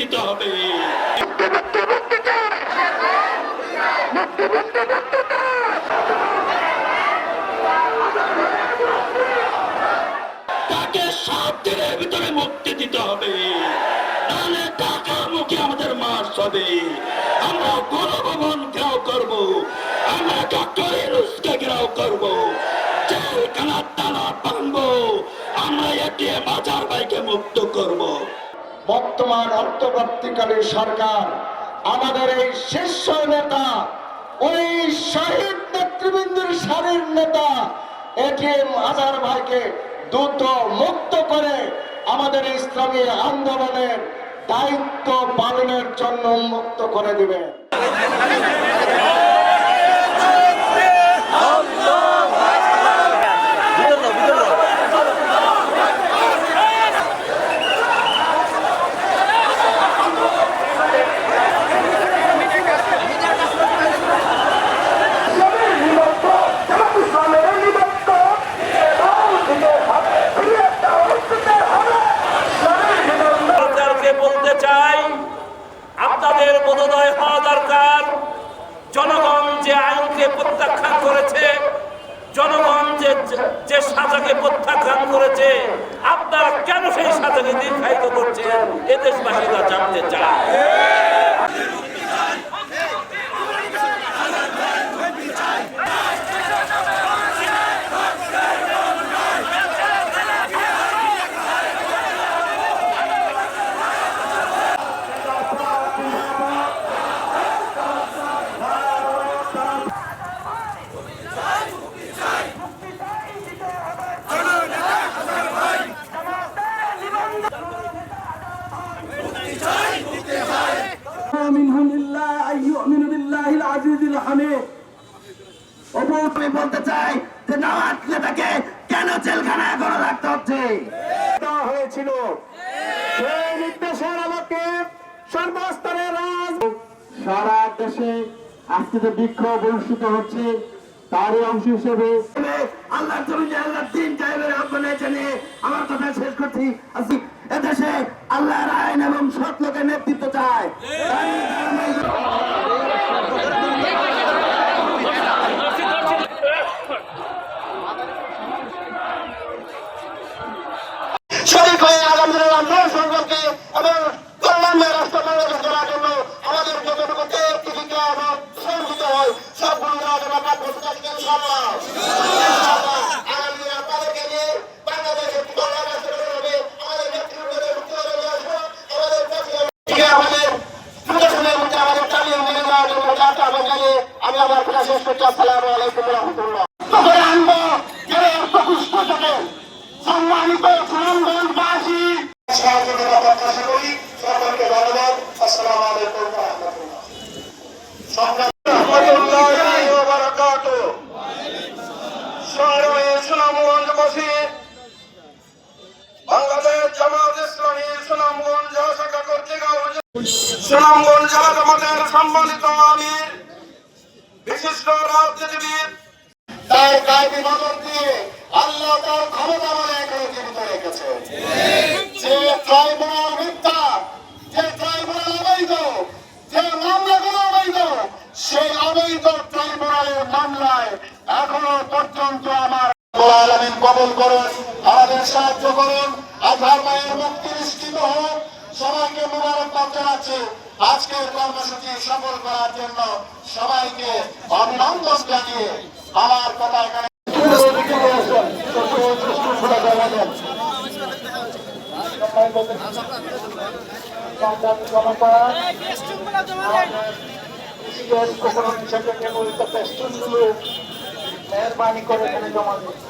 দিতে হবে। তাকে সব দিনের ভিতরে মুক্তি দিতে হবে। তাহলে টাকা মুখে আমাদের মার্চ হবে বাজার ভাইকে মুক্ত করব। বর্তমান অন্তর্বর্তীকালীন সরকার, আমাদের এই শীর্ষ নেতা, ওই শহীদ নেতৃবৃন্দের সারির নেতা, এটিএম আজার ভাইকে দ্রুত মুক্ত করে আমাদের ইসলামী আন্দোলনের দায়িত্ব পালনের জন্য মুক্ত করে দিবেন। চাই, আপনাদের বোধোদয় হওয়া দরকার। জনগণ যে আইনকে প্রত্যাখ্যান করেছে, জনগণ যে যে সাজাকে প্রত্যাখ্যান করেছে, আপনারা কেন সেই সাজাকে দীর্ঘায়িত করছেন? এদেশবাসীরা দেশবাসীরা জানতে চায়। আমি বলতে চাই যে নওয়াজ নেতাকে কেন জেলখানায় করে রাখতে হচ্ছে? হয়েছিল। সেই নির্দেশের আমাকে সর্বস্তরের রাজ সারা দেশে আজকে যে বিক্ষোভ অনুষ্ঠিত হচ্ছে তারই অংশ হিসেবে আল্লাহ জমিনে দিন টাইমের আহ্বানে জানিয়ে আমার কথা শেষ করছি। এদেশে আল্লাহর আইন এবং সৎ লোকের নেতৃত্ব চায় শরীর হয়ে আলহামদুলিল্লাহ আমরা সংগ্রামকে এবং কল্যাণময় রাষ্ট্র বাংলাদেশ করার জন্য আমাদের যতটুকু দেব জীবিকা এবং শ্রম দিতে হয় আমরা প্রস্তুত আছি ইনশাআল্লাহ। ইনশাআল্লাহ। আগামী আপনাদেরকে নিয়ে বাংলাদেশ একটি কল্যাণ রাষ্ট্র গঠন হবে। আমাদের নেতৃত্বদের মুক্তি করে নিয়ে আসব। আমাদের থেকে আমাদের প্রদর্শনের মধ্যে আমাদের চালিয়ে নিয়ে যাওয়ার জন্য যাত্রা জানিয়ে আমি আমার কথা শেষ করছি আসসালামু আলাইকুম রহমতুল্লাহ করে আনব যারা অর্থ কুষ্ঠ থাকেন সম্মানিত সুনামগঞ্জবাসী সহযোগিতা প্রত্যাশা করি সকলকে ধন্যবাদ আসসালামু সুনামগঞ্জবাসী বাংলাদেশ জামাত ইসলামী সুনামগঞ্জ জেলা শাখা কর্তৃক সুনামগঞ্জ জেলা জামাতের সম্মানিত আমির, বিশিষ্ট রাজনীতিবিদ, তার গায়ে বিভাজন দিয়ে আল্লাহ তার ক্ষমতা বলে এখনও জীবিত রেখেছে। যে ট্রাইব্যুনাল মিথ্যা, যে ট্রাইব্যুনাল অবৈধ, যে মামলাগুলো অবৈধ, সেই অবৈধ ট্রাইব্যুনালের মামলায় এখনও পর্যন্ত আমার আলামিন কবুল করুন আমাদের সাহায্য করুন আজহার মায়ের মুক্তি নিশ্চিত হোক। সবাইকে মুবারকবাদ জানাচ্ছি, আজকের কর্মসূচি সফল করার জন্য সবাইকে অভিনন্দন জানিয়ে আমার কথা এখানে মেহরবানি করে এখানে জমা দিন